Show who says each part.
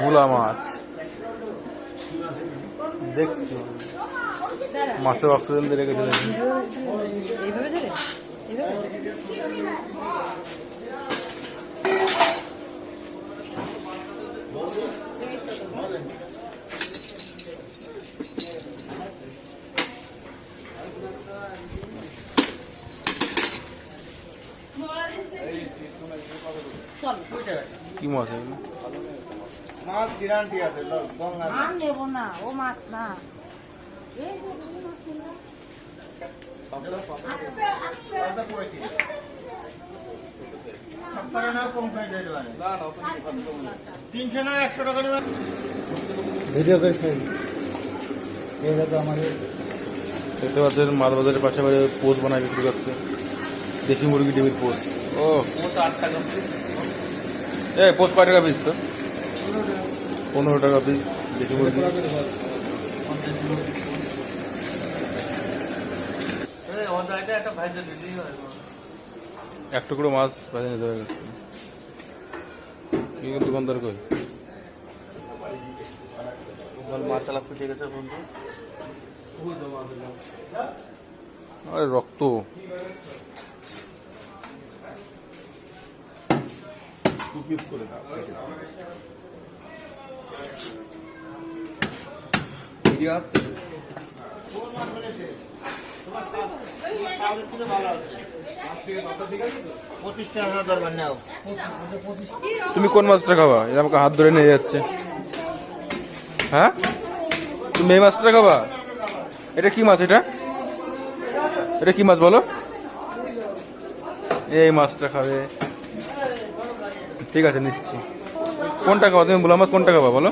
Speaker 1: ভোলা মাছ। দেখছি মাছের অক্সিজেন দিয়ে রেখেছে কি মাছ এগুলো
Speaker 2: মাছ গ্যারান্টি আছে
Speaker 3: আর নেব না। ও মাছ না এই যে
Speaker 2: কত পড়েছে ছাপ্পান্ন না। কম করে দিতে পারে তিনশো না একশো টাকা নেবেন
Speaker 4: ভিডিও করেছেন এটা তো আমাদের
Speaker 1: দেখতে পাচ্ছেন মাছ বাজারের পাশে বাড়ি পোস্ট বানায় বিক্রি করছে। দেশি মুরগি ডিমের পোস্ট ও। এ পোস্ট কয় টাকা পিস তো পনেরো টাকা পিস দেশি মুরগি এক টুকরো মাছ বাজে নিতে হবে। দোকানদার কই?
Speaker 2: মাছালা ফুটে গেছে বন্ধু। নেও
Speaker 1: তুমি কোন মাছটা খাবা? এই আমাকে হাত ধরে নিয়ে যাচ্ছে। হ্যাঁ? তুমি এই মাছটা খাবা? এটা কি মাছ এটা? এটা কি মাছ বলো? এই মাছটা খাবে। ঠিক আছে নিচ্ছি। কোন টাকা তুমি বুলা কোন টাকা খাবা বলো?